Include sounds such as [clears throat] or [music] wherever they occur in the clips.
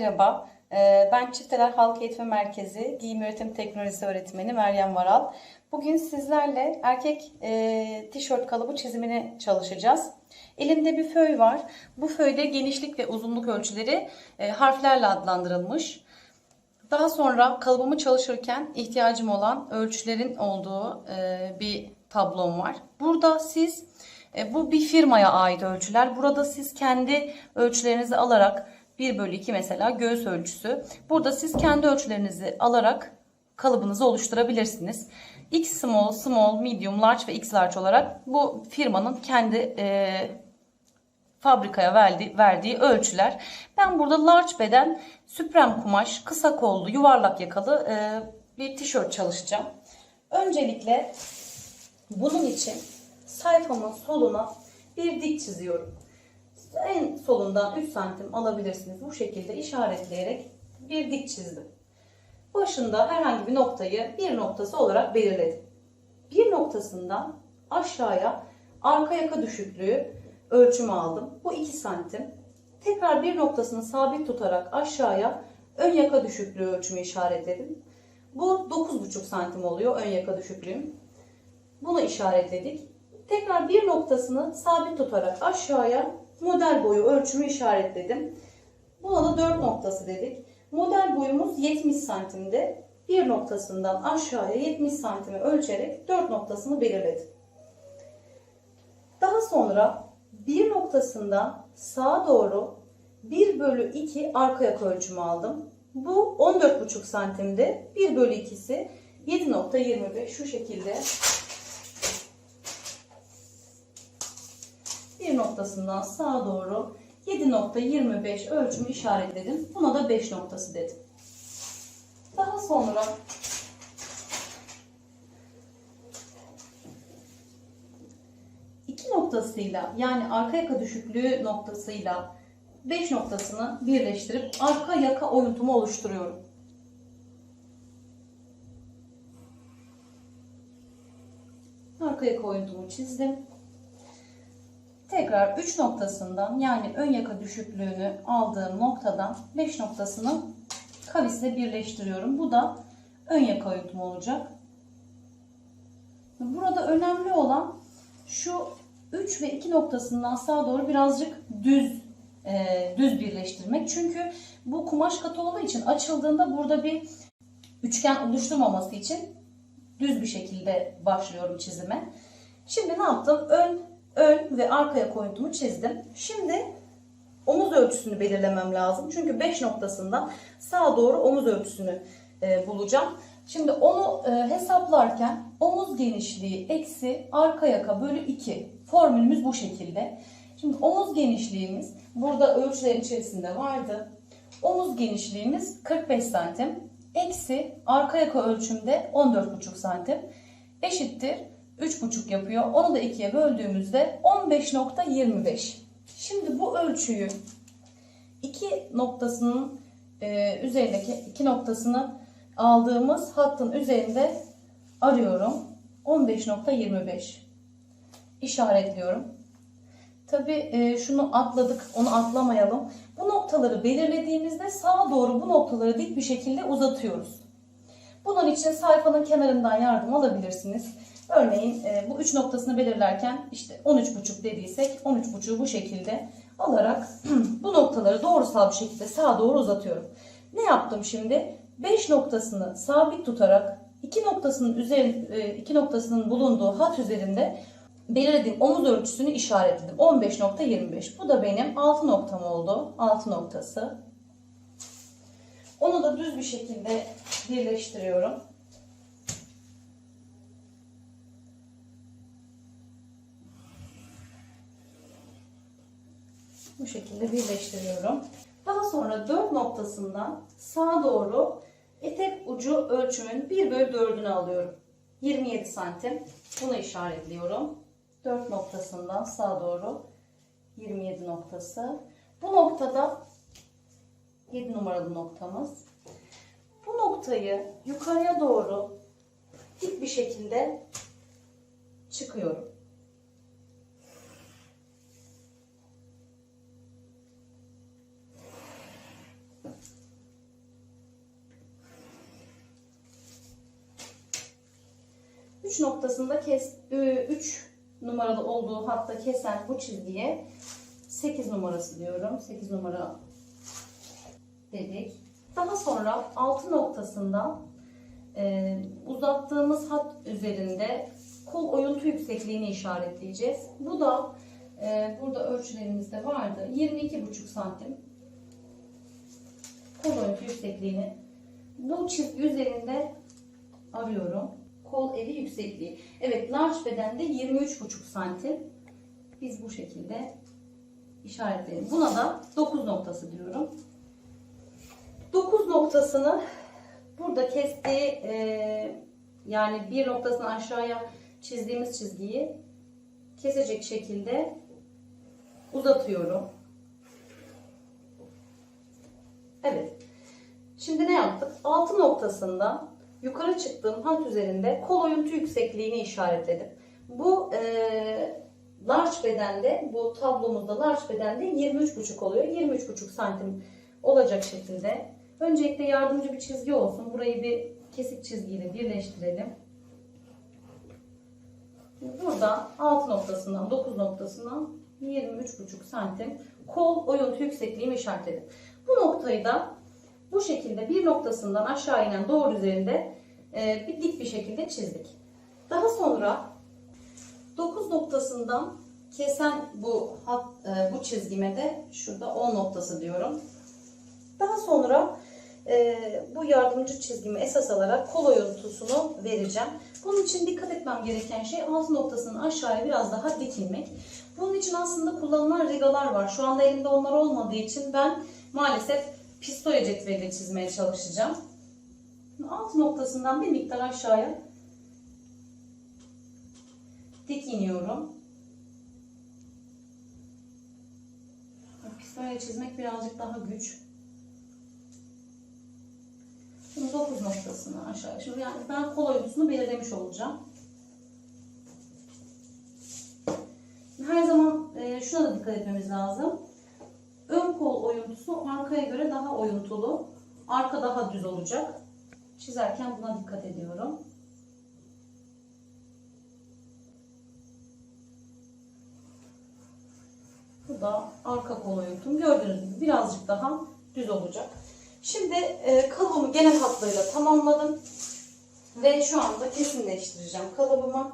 Merhaba, ee, ben Çifteler Halk Eğitim Merkezi Giyim Üretim Teknolojisi Öğretmeni Meryem Varal. Bugün sizlerle erkek e, tişört kalıbı çizimini çalışacağız. Elimde bir föy var. Bu föyde genişlik ve uzunluk ölçüleri e, harflerle adlandırılmış. Daha sonra kalıbımı çalışırken ihtiyacım olan ölçülerin olduğu e, bir tablom var. Burada siz e, bu bir firmaya ait ölçüler. Burada siz kendi ölçülerinizi alarak 1 bölü 2 mesela göğüs ölçüsü. Burada siz kendi ölçülerinizi alarak kalıbınızı oluşturabilirsiniz. X small, small, medium, large ve X large olarak bu firmanın kendi e, fabrikaya verdiği, verdiği ölçüler. Ben burada large beden, süprem kumaş, kısa kollu, yuvarlak yakalı e, bir tişört çalışacağım. Öncelikle bunun için sayfamın soluna bir dik çiziyorum. En solundan 3 santim alabilirsiniz. Bu şekilde işaretleyerek bir dik çizdim. Başında herhangi bir noktayı bir noktası olarak belirledim. Bir noktasından aşağıya arka yaka düşüklüğü ölçümü aldım. Bu 2 santim. Tekrar bir noktasını sabit tutarak aşağıya ön yaka düşüklüğü ölçümü işaretledim. Bu 9,5 santim oluyor ön yaka düşüklüğüm. Bunu işaretledik. Tekrar bir noktasını sabit tutarak aşağıya model boyu ölçümü işaretledim. Buna da 4 noktası dedik. Model boyumuz 70 santimde. Bir noktasından aşağıya 70 santimi ölçerek 4 noktasını belirledim. Daha sonra bir noktasından sağa doğru 1 bölü 2 arka yaka ölçümü aldım. Bu 14,5 santimde 1 bölü 2'si 7.25 şu şekilde bir noktasından sağa doğru 7.25 ölçümü işaretledim. Buna da 5 noktası dedim. Daha sonra iki noktasıyla yani arka yaka düşüklüğü noktasıyla 5 noktasını birleştirip arka yaka oyuntumu oluşturuyorum. Arka yaka oyuntumu çizdim. Tekrar 3 noktasından yani ön yaka düşüklüğünü aldığım noktadan 5 noktasını kavisle birleştiriyorum. Bu da ön yaka oyuntumu olacak. Burada önemli olan şu 3 ve 2 noktasından sağa doğru birazcık düz e, düz birleştirmek. Çünkü bu kumaş katı olduğu için açıldığında burada bir üçgen oluşturmaması için düz bir şekilde başlıyorum çizime. Şimdi ne yaptım? Ön ön ve arkaya koyuntumu çizdim. Şimdi omuz ölçüsünü belirlemem lazım. Çünkü 5 noktasından sağa doğru omuz ölçüsünü e, bulacağım. Şimdi onu e, hesaplarken omuz genişliği eksi arka yaka bölü 2 formülümüz bu şekilde. Şimdi omuz genişliğimiz burada ölçülerin içerisinde vardı. Omuz genişliğimiz 45 santim eksi arka yaka ölçümde 14,5 santim eşittir 3,5 yapıyor. Onu da 2'ye böldüğümüzde 15.25. Şimdi bu ölçüyü iki noktasının e, üzerindeki iki noktasını aldığımız hattın üzerinde arıyorum. 15.25 işaretliyorum. Tabi e, şunu atladık, onu atlamayalım. Bu noktaları belirlediğimizde sağa doğru bu noktaları dik bir şekilde uzatıyoruz. Bunun için sayfanın kenarından yardım alabilirsiniz. Örneğin e, bu 3 noktasını belirlerken işte 13,5 dediysek 13,5'u bu şekilde alarak [clears throat] bu noktaları doğrusal bir şekilde sağa doğru uzatıyorum. Ne yaptım şimdi? 5 noktasını sabit tutarak 2 noktasının üzeri, 2 noktasının bulunduğu hat üzerinde belirlediğim omuz ölçüsünü işaretledim. 15.25. Bu da benim 6 noktam oldu. 6 noktası. Onu da düz bir şekilde birleştiriyorum. Bu şekilde birleştiriyorum. Daha sonra 4 noktasından sağa doğru etek ucu ölçümün 1 bölü 4'ünü alıyorum. 27 santim. Bunu işaretliyorum. 4 noktasından sağa doğru 27 noktası. Bu noktada 7 numaralı noktamız. Bu noktayı yukarıya doğru dik bir şekilde çıkıyorum. 3 noktasında kes 3 numaralı olduğu hatta kesen bu çizgiye 8 numarası diyorum. 8 numara dedik. Daha sonra 6 noktasında e, uzattığımız hat üzerinde kol oyuntu yüksekliğini işaretleyeceğiz. Bu da e, burada ölçülerimizde vardı. 22,5 santim kol oyuntu yüksekliğini bu çizgi üzerinde arıyorum. Kol evi yüksekliği. Evet large bedende 23,5 santim. Biz bu şekilde işaretleyelim. Buna da 9 noktası diyorum. 9 noktasını burada kestiği e, yani bir noktasını aşağıya çizdiğimiz çizgiyi kesecek şekilde uzatıyorum. Evet. Şimdi ne yaptık? 6 noktasında yukarı çıktığım hat üzerinde kol oyuntu yüksekliğini işaretledim. Bu e, large bedende, bu tablomuzda large bedende 23,5 oluyor. 23,5 santim olacak şekilde. Öncelikle yardımcı bir çizgi olsun. Burayı bir kesik çizgiyle birleştirelim. Burada 6 noktasından 9 noktasına 23,5 santim kol oyuntu yüksekliğimi işaretledim. Bu noktayı da bu şekilde bir noktasından aşağı inen doğru üzerinde bir dik bir şekilde çizdik. Daha sonra 9 noktasından kesen bu hat, e, bu çizgime de şurada 10 noktası diyorum. Daha sonra e, bu yardımcı çizgimi esas alarak kol oyuntusunu vereceğim. Bunun için dikkat etmem gereken şey alt noktasının aşağıya biraz daha dikilmek. Bunun için aslında kullanılan rigalar var. Şu anda elimde onlar olmadığı için ben maalesef pistoya cetveliyle çizmeye çalışacağım. Alt noktasından bir miktar aşağıya dik iniyorum. Pistoya çizmek birazcık daha güç. Şimdi 9 noktasını aşağı. Şimdi yani ben kol oyuntusunu belirlemiş olacağım. Her zaman e, şuna da dikkat etmemiz lazım. Ön kol oyuntusu arkaya göre daha oyuntulu. Arka daha düz olacak. Çizerken buna dikkat ediyorum. Bu da arka kol oyuntum. Gördüğünüz gibi birazcık daha düz olacak. Şimdi e, kalıbımı genel hatlarıyla tamamladım. Ve şu anda kesinleştireceğim kalıbımı.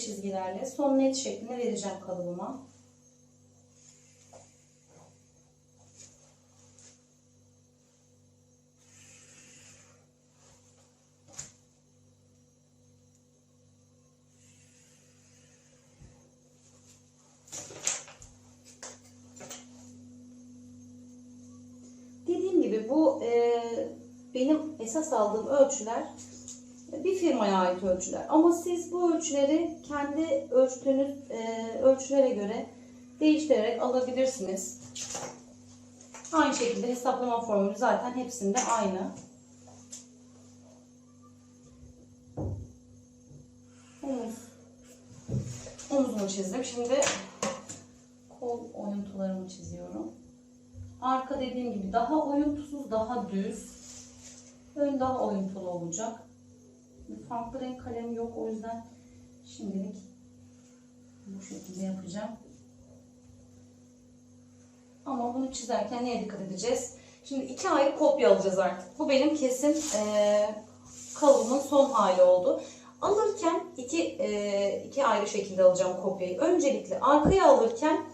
Çizgilerle son net şeklini vereceğim kalıbıma. Dediğim gibi bu e, benim esas aldığım ölçüler bir firmaya ait ölçüler. Ama siz bu ölçüleri kendi ölçtüğünüz e, ölçülere göre değiştirerek alabilirsiniz. Aynı şekilde hesaplama formülü zaten hepsinde aynı. Omuz. Omuzumu çizdim. Şimdi kol oyuntularımı çiziyorum. Arka dediğim gibi daha oyuntusuz, daha düz. Ön daha oyuntulu olacak. Farklı renk kalem yok o yüzden şimdilik bu şekilde yapacağım. Ama bunu çizerken neye dikkat edeceğiz? Şimdi iki ayrı kopya alacağız artık. Bu benim kesin e, kalıbımın son hali oldu. Alırken iki, e, iki ayrı şekilde alacağım kopyayı. Öncelikle arkaya alırken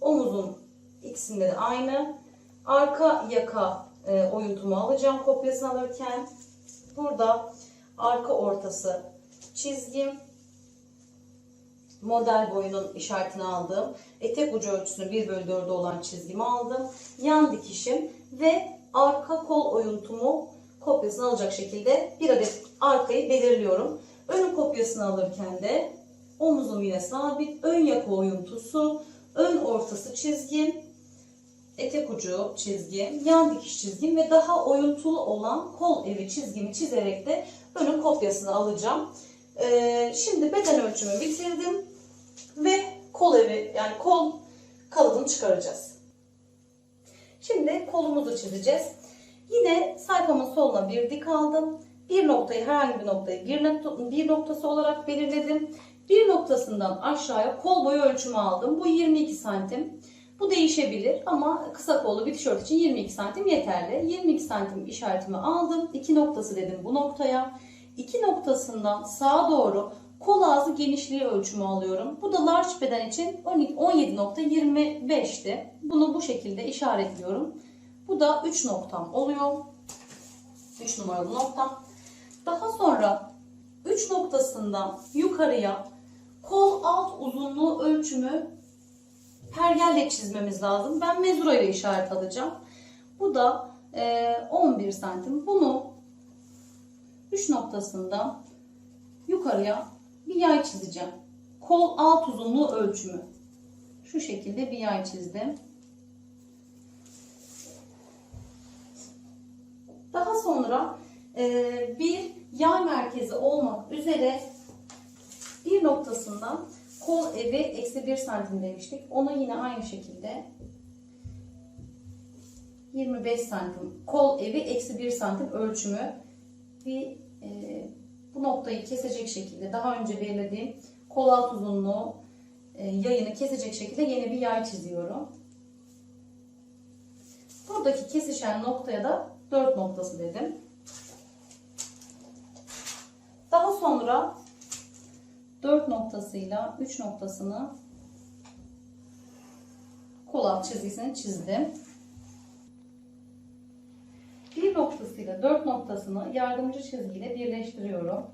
omuzun ikisinde de aynı. Arka yaka e, oyuntumu alacağım kopyasını alırken. Burada arka ortası çizgim, model boyunun işaretini aldım. Etek ucu ölçüsünü 1 bölü 4'e olan çizgimi aldım. Yan dikişim ve arka kol oyuntumu kopyasını alacak şekilde bir adet arkayı belirliyorum. Ön kopyasını alırken de omuzum yine sabit. Ön yaka oyuntusu, ön ortası çizgim, etek ucu çizgim, yan dikiş çizgim ve daha oyuntulu olan kol evi çizgimi çizerek de önün kopyasını alacağım. Ee, şimdi beden ölçümü bitirdim ve kol evi yani kol kalıbını çıkaracağız. Şimdi kolumuzu çizeceğiz. Yine sayfamın soluna bir dik aldım. Bir noktayı herhangi bir noktayı bir, nokta, bir noktası olarak belirledim. Bir noktasından aşağıya kol boyu ölçümü aldım. Bu 22 santim. Bu değişebilir ama kısa kollu bir tişört için 22 santim yeterli. 22 santim işaretimi aldım. İki noktası dedim bu noktaya. İki noktasından sağa doğru kol ağzı genişliği ölçümü alıyorum. Bu da large beden için 17.25'ti. Bunu bu şekilde işaretliyorum. Bu da 3 noktam oluyor. 3 numaralı noktam. Daha sonra 3 noktasından yukarıya kol alt uzunluğu ölçümü pergelle çizmemiz lazım. Ben mezura ile işaret alacağım. Bu da e, 11 santim. Bunu 3 noktasından yukarıya bir yay çizeceğim. Kol alt uzunluğu ölçümü. Şu şekilde bir yay çizdim. Daha sonra e, bir yay merkezi olmak üzere bir noktasından kol evi eksi 1 santim demiştik. Ona yine aynı şekilde 25 santim kol evi eksi 1 santim ölçümü bir e, bu noktayı kesecek şekilde daha önce belirlediğim kol alt uzunluğu e, yayını kesecek şekilde yeni bir yay çiziyorum. Buradaki kesişen noktaya da 4 noktası dedim. Daha sonra 4 noktasıyla 3 noktasını kol alt çizgisini çizdim. Bir noktasıyla 4 noktasını yardımcı çizgiyle birleştiriyorum.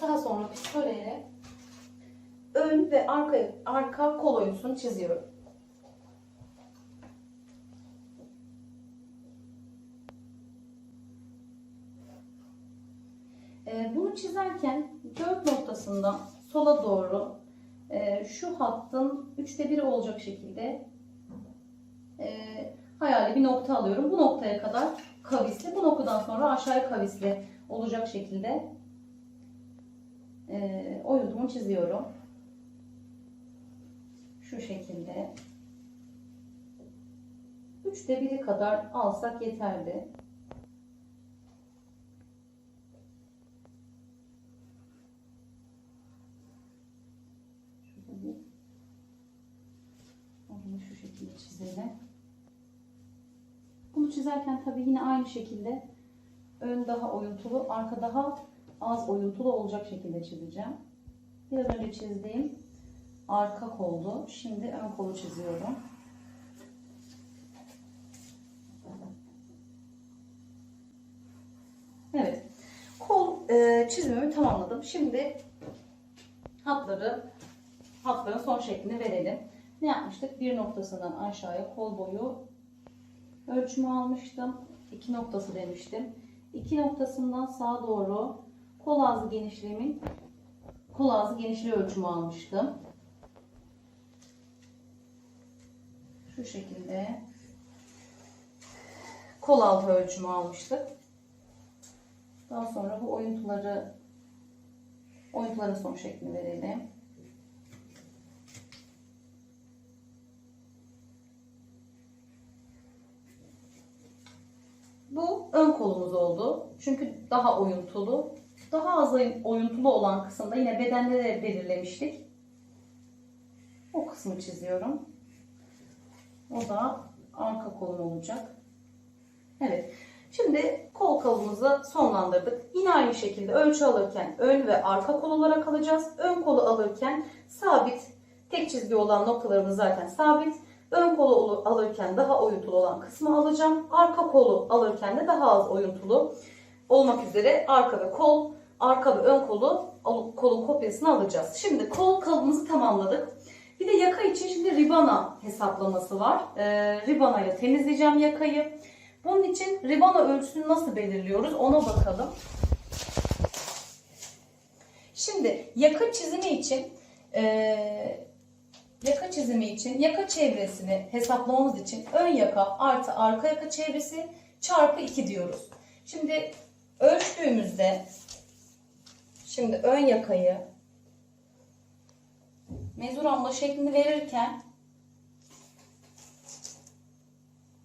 Daha sonra pistoleyle ön ve arka, arka kol oyuntusunu çiziyorum. Ee, Bunu çizerken dört noktasından sola doğru e, şu hattın üçte biri olacak şekilde e, hayali bir nokta alıyorum. Bu noktaya kadar kavisli, bu noktadan sonra aşağıya kavisli olacak şekilde e, oyuntumu çiziyorum. Şu şekilde. Üçte biri kadar alsak yeterli. Çizerken tabii yine aynı şekilde ön daha oyuntulu, arka daha az oyuntulu olacak şekilde çizeceğim. Biraz önce çizdiğim arka koldu. Şimdi ön kolu çiziyorum. Evet. Kol e, çizimimi tamamladım. Şimdi hatları hatların son şeklini verelim. Ne yapmıştık? Bir noktasından aşağıya kol boyu ölçümü almıştım. İki noktası demiştim. İki noktasından sağa doğru kol ağzı genişliğimin kol ağzı genişliği ölçümü almıştım. Şu şekilde kol altı ölçümü almıştık. Daha sonra bu oyuntuları oyuntuların son şeklini verelim. Bu ön kolumuz oldu. Çünkü daha oyuntulu. Daha az oyun- oyuntulu olan kısımda yine bedende de belirlemiştik. O kısmı çiziyorum. O da arka kolum olacak. Evet. Şimdi kol kalıbımızı sonlandırdık. Yine aynı şekilde ölçü alırken ön ve arka kol olarak alacağız. Ön kolu alırken sabit, tek çizgi olan noktalarımız zaten sabit. Ön kolu alırken daha oyuntulu olan kısmı alacağım. Arka kolu alırken de daha az oyuntulu olmak üzere arka ve kol, arka ve ön kolu kolun kopyasını alacağız. Şimdi kol kalıbımızı tamamladık. Bir de yaka için şimdi ribana hesaplaması var. Ee, ribana ile temizleyeceğim yakayı. Bunun için ribana ölçüsünü nasıl belirliyoruz ona bakalım. Şimdi yaka çizimi için eee, yaka çizimi için yaka çevresini hesaplamamız için ön yaka artı arka yaka çevresi çarpı 2 diyoruz. Şimdi ölçtüğümüzde Şimdi ön yakayı mezuramla şeklini verirken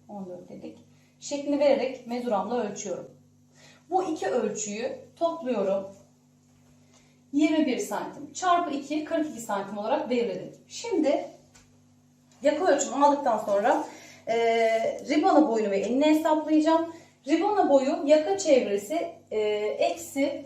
14 dedik. Şeklini vererek mezuramla ölçüyorum. Bu iki ölçüyü topluyorum. 21 santim çarpı 2 42 santim olarak belirledim. Şimdi yaka ölçümü aldıktan sonra e, ribana boyunu ve enini hesaplayacağım. Ribana boyu yaka çevresi e, eksi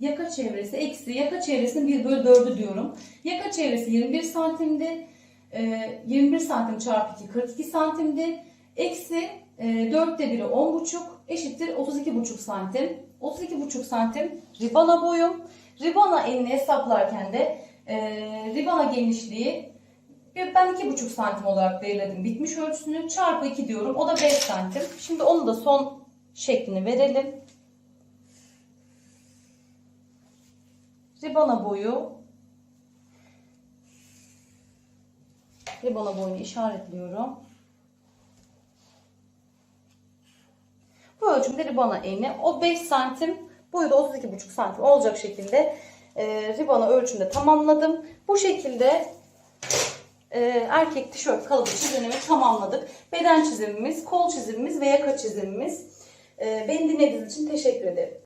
yaka çevresi eksi yaka çevresinin 1 bölü 4'ü diyorum. Yaka çevresi 21 santimdi. E, 21 santim çarpı 2 42 santimdi. Eksi e, 4'te 1'i 10,5 eşittir 32,5 santim. 32,5 santim ribana boyum. Ribana enini hesaplarken de e, ribana genişliği ben 2,5 santim olarak belirledim bitmiş ölçüsünü. Çarpı 2 diyorum. O da 5 santim. Şimdi onu da son şeklini verelim. Ribana boyu Ribana boyunu işaretliyorum. Bu ölçümde ribana eni. O 5 santim, boyu da 32,5 santim olacak şekilde e, ribana ölçümde tamamladım. Bu şekilde e, erkek tişört kalıbı çizimimi tamamladık. Beden çizimimiz, kol çizimimiz ve yaka çizimimiz. E, beni dinlediğiniz için teşekkür ederim.